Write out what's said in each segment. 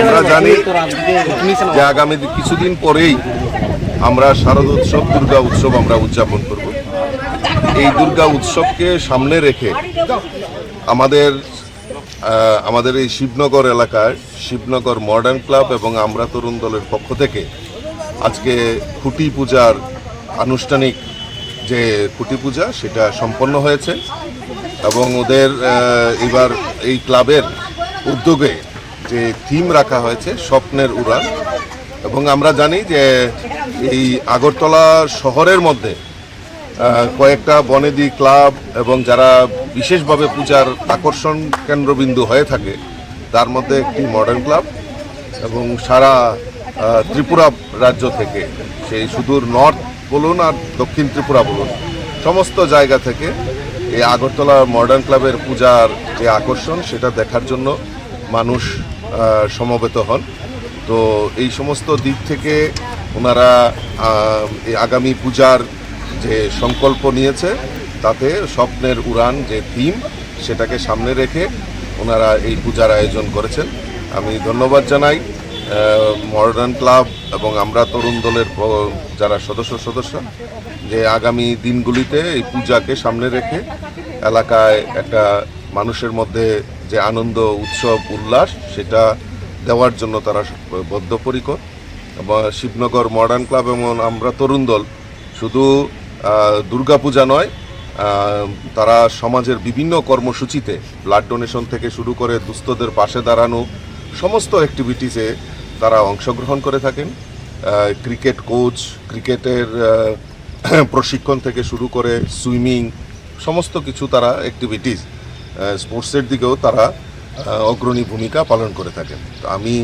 আমরা জানি যে আগামী কিছুদিন পরেই আমরা শারদ উৎসব দুর্গা উৎসব আমরা উদযাপন করব। এই দুর্গা উৎসবকে সামনে রেখে আমাদের আমাদের এই শিবনগর এলাকার শিবনগর মডার্ন ক্লাব এবং আমরা তরুণ দলের পক্ষ থেকে আজকে খুঁটি পূজার আনুষ্ঠানিক যে খুঁটি পূজা সেটা সম্পন্ন হয়েছে এবং ওদের এবার এই ক্লাবের উদ্যোগে যে থিম রাখা হয়েছে, স্বপ্নের উড়ান। এবং আমরা জানি যে এই আগরতলা শহরের মধ্যে কয়েকটা বনেদি ক্লাব এবং যারা বিশেষভাবে পূজার আকর্ষণ কেন্দ্রবিন্দু হয়ে থাকে, তার মধ্যে একটি মডার্ন ক্লাব এবং সারা ত্রিপুরা রাজ্য থেকে, সেই সুদূর নর্থ বলুন আর দক্ষিণ ত্রিপুরা বলুন, সমস্ত জায়গা থেকে এই আগরতলা মডার্ন ক্লাবের পূজার যে আকর্ষণ, সেটা দেখার জন্য মানুষ সমবেত হন। তো এই সমস্ত দিক থেকে ওনারা আগামী পূজার যে সংকল্প নিয়েছে, তাতে স্বপ্নের উড়ান যে থিম, সেটাকে সামনে রেখে ওনারা এই পূজার আয়োজন করেছেন। আমি ধন্যবাদ জানাই মডার্ন ক্লাব এবং আমরা তরুণ দলের যারা সদস্য সদস্য, যে আগামী দিনগুলিতে এই পূজাকে সামনে রেখে এলাকায় একটা মানুষের মধ্যে যে আনন্দ, উৎসব, উল্লাস, সেটা দেওয়ার জন্য তারা বদ্ধপরিকর। এবং শিবনগর মডার্ন ক্লাব এবং আমরা তরুণ দল, শুধু দুর্গাপূজা নয় তারা সমাজের বিভিন্ন কর্মসূচিতে ব্লাড ডোনেশন থেকে শুরু করে দুস্থদের পাশে দাঁড়ানো সমস্ত অ্যাক্টিভিটিসে তারা অংশগ্রহণ করে থাকেন। ক্রিকেট কোচ ক্রিকেটের প্রশিক্ষণ থেকে শুরু করে সুইমিং সমস্ত কিছু তারা অ্যাক্টিভিটিস স্পোর্টসের দিকেও তারা অগ্রণী ভূমিকা পালন করে থাকেন। তো আমি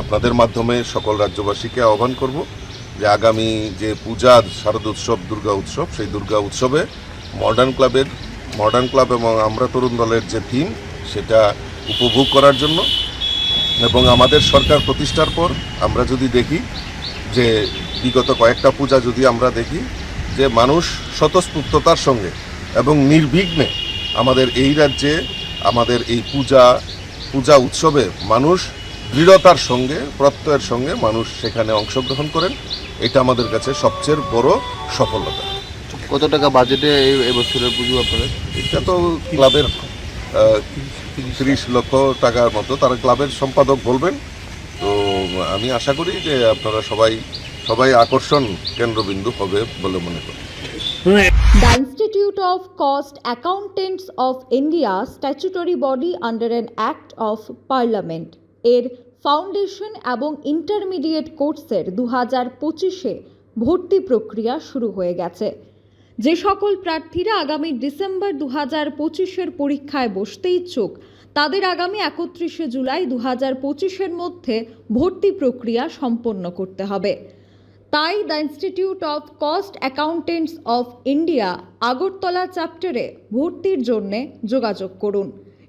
আপনাদের মাধ্যমে সকল রাজ্যবাসীকে আহ্বান করব যে আগামী যে পূজা শারদ উৎসব, দুর্গা উৎসব, সেই দুর্গা উৎসবে মডার্ন ক্লাবের মডার্ন ক্লাব এবং আমরা তরুণ দলের যে থিম সেটা উপভোগ করার জন্য এবং আমাদের সরকার প্রতিষ্ঠার পর আমরা যদি দেখি যে বিগত কয়েকটা পূজা যদি আমরা দেখি যে মানুষ স্বতঃস্ফূর্ততার সঙ্গে এবং নির্বিঘ্নে আমাদের এই রাজ্যে আমাদের এই পূজা পূজা উৎসবে মানুষ দৃঢ়তার সঙ্গে প্রত্যয়ের সঙ্গে মানুষ সেখানে অংশগ্রহণ করেন। এটা আমাদের কাছে সবচেয়ে বড় সফলতা। কত টাকা বাজেটে এই এবছরের পুজো আপনাদের? এটা তো ক্লাবের তিরিশ লক্ষ টাকার মতো তারা ক্লাবের সম্পাদক বলবেন। তো আমি আশা করি যে আপনারা সবাই সবাই আকর্ষণ কেন্দ্রবিন্দু হবে বলে মনে করি। Institute of Cost Accountants of India statutory body under an Act of Parliament. এর ফাউন্ডেশন এবং ইন্টারমিডিয়েট কোর্সের দু হাজার পঁচিশে ভর্তি প্রক্রিয়া শুরু হয়ে গেছে। যে সকল প্রার্থীরা আগামী ডিসেম্বর দু হাজার পঁচিশের পরীক্ষায় বসতে ইচ্ছুক, তাদের আগামী একত্রিশে জুলাই দু হাজার পঁচিশের মধ্যে ভর্তি প্রক্রিয়া সম্পন্ন করতে হবে। তাই the institute of cost accountants of India Agartala চ্যাপ্টারে ভর্তির জন্যে যোগাযোগ করুন।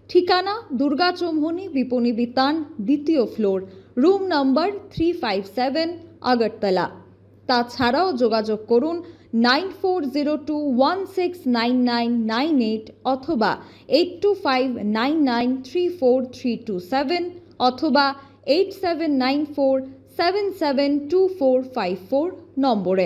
ঠিকানা দুর্গা চৌমুহনী, বিপণী বিতান, দ্বিতীয় ফ্লোর, রুম নম্বর থ্রি ফাইভ সেভেন, আগরতলা। তাছাড়াও যোগাযোগ করুন nine four zero two one six nine nine nine eight অথবা eight two five nine nine three four three two seven অথবা eight seven nine four seven seven two four five four নম্বরে